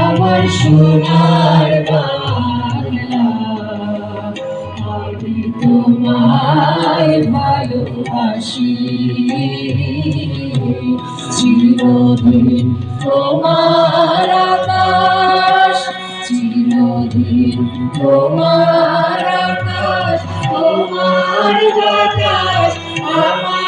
আমার সোনার আমি তোমায় ভালোবাসি। চিরদিন তোমার আকাশ চিরদিন তোমার আকাশ তোমার আমার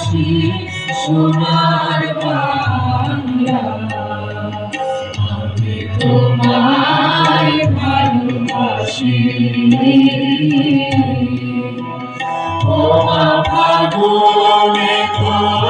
বাসি সোনার বাংলা। আমি তোমায় ভালোবাসি। তোমা ফাগুনে তোর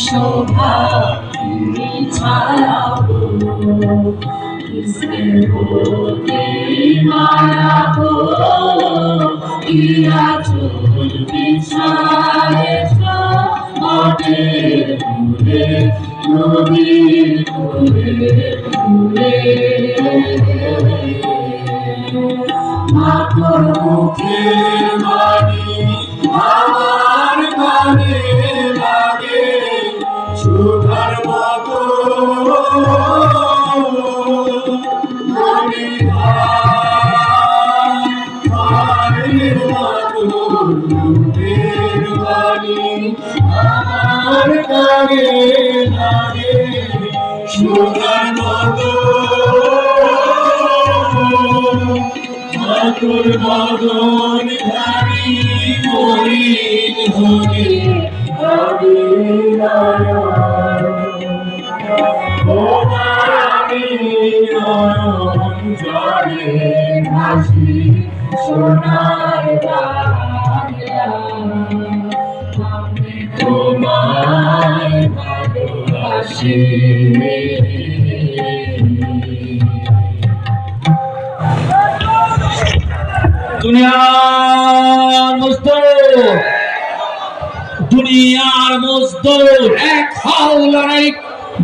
শোভা তুমি ছাড়াও স্নেহ কি মায়া গো কি আচল বিছায়েছ মাতর মুখে বাণী আমার কানে লাগে সুধার মতো ঠাকুর মদন ধারি মরি হরে হরে আমি নয়ন জলে ভাসি সোনার বাংলা। আমি তোমায় ভালোবাসি। দুনিয়ার মজদুর দুনিয়ার মজদুর এক হাও লড়াই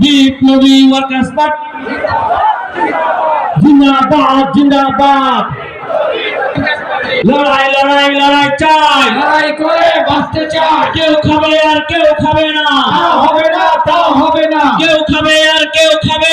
বিপ্লবী ওয়ার্কার্স পার্টি। জিন্দাবাদ জিন্দাবাদ। লড়াই লড়াই লড়াই চাই। লড়াই করে বাঁচতে চাই। কেউ খাবে আর কেউ খাবে না। হবে না তা হবে না। কেউ খাবে আর কেউ খাবে